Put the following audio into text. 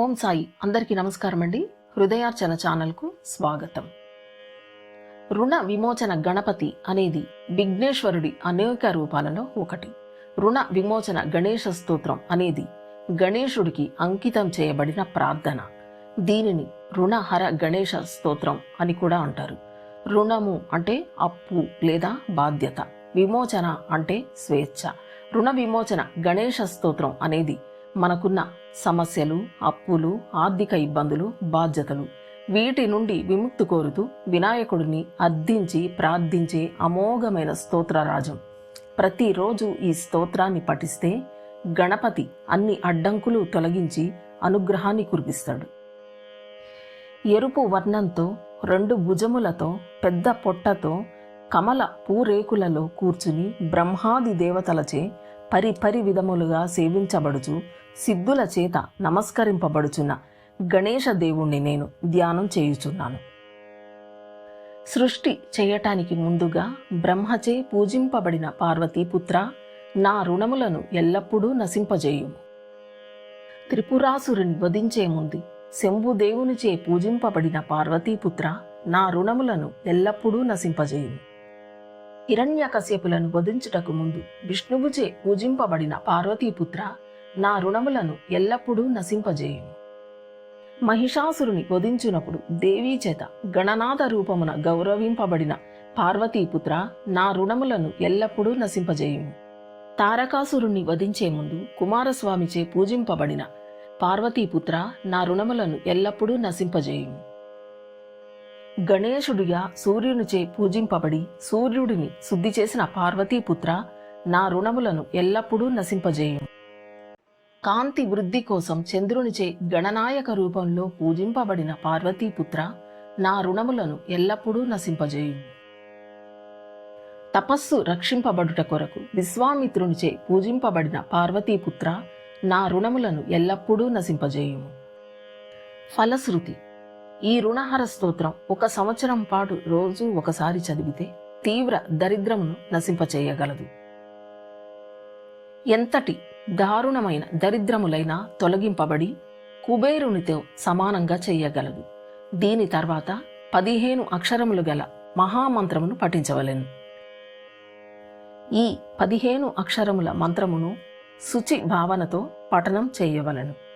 ఓం సాయి. అందరికీ నమస్కారం అండి. హృదయార్చన ఛానల్కు స్వాగతం. రుణ విమోచన గణపతి అనేది విఘ్నేశ్వరుడి అనేక రూపాలలో ఒకటి. రుణ విమోచన గణేష స్తోత్రం అనేది గణేశుడికి అంకితం చేయబడిన ప్రార్థన. దీనిని రుణహర గణేశ స్తోత్రం అని కూడా అంటారు. రుణము అంటే అప్పు లేదా బాధ్యత. విమోచన అంటే స్వేచ్ఛ. రుణ విమోచన గణేష స్తోత్రం అనేది మనకున్న సమస్యలు అప్పులు ఆర్థిక ఇబ్బందులు బాధ్యతలు వీటి నుండి విముక్తి కోరుతూ వినాయకుడిని అర్థించి ప్రార్థించే అమోఘమైన స్తోత్రరాజం. ప్రతిరోజు ఈ స్తోత్రాన్ని పఠిస్తే గణపతి అన్ని అడ్డంకులు తొలగించి అనుగ్రహాన్ని కురిపిస్తాడు. ఎరుపు వర్ణంతో రెండు భుజములతో పెద్ద పొట్టతో కమల పూరేకులలో కూర్చుని బ్రహ్మాది దేవతలచే పరిపరి విధములుగా సేవించబడుచు సిద్ధుల చేత నమస్కరింపబడుచున్న గణేశ దేవుణ్ణి నేను ధ్యానం చేయుచున్నాను. సృష్టి చేయటానికి ముందుగా బ్రహ్మచే పూజింపబడిన పార్వతీపుత్ర నా రుణములను ఎల్లప్పుడూ నశింపజేయుము. త్రిపురాసురుని వధించే ముందు శంభుదేవునిచే పూజింపబడిన పార్వతీపుత్ర నా రుణములను ఎల్లప్పుడూ నశింపజేయుము. హిరణ్యకశ్యపులను వధించుటకు ముందు విష్ణువుచే పూజింపబడిన పార్వతీపుత్ర నా రుణములను ఎల్లప్పుడూ నశింపజేయుము. మహిషాసురుని వధించునప్పుడు దేవీ చేత గణనాథ రూపమున గౌరవింపబడిన పార్వతీపుత్ర నా రుణములను ఎల్లప్పుడూ నశింపజేయుము. తారకాసురుణ్ణి వధించే ముందు కుమారస్వామిచే పూజింపబడిన పార్వతీపుత్ర నా రుణములను ఎల్లప్పుడూ నశింపజేయుము. గణేశుడిగా సూర్యునిచే పూజింపబడి సూర్యుడిని శుద్ధి చేసిన పార్వతీపుత్ర నా రుణములను ఎల్లప్పుడూ నశింపజేయు కాంతి వృద్ధి కోసం చంద్రునిచే గణనాయక రూపంలో పూజింపబడిన పార్వతీపుత్ర నా రుణములను ఎల్లప్పుడూ నశింపజేయు తపస్సు రక్షింపబడుట కొరకు విశ్వామిత్రునిచే పూజింపబడిన పార్వతీపుత్ర నా రుణములను ఎల్లప్పుడూ నశింపజేయుము. ఫలశ్రుతి ఈ రుణహార స్తోత్రం ఒక సంవత్సరం పాటు రోజు ఒకసారి చదివితే తీవ్ర దరిద్రమును నశింపచేయగలదు. ఎంతటి దారుణమైన దరిద్రములైనా తొలగింపబడి కుబేరునితో సమానంగా చేయగలదు. దీని తర్వాత పదిహేను అక్షరములు గల మహామంత్రమును పఠించవలెను. ఈ పదిహేను అక్షరముల మంత్రమును శుచి భావనతో పఠనం చేయవలెను.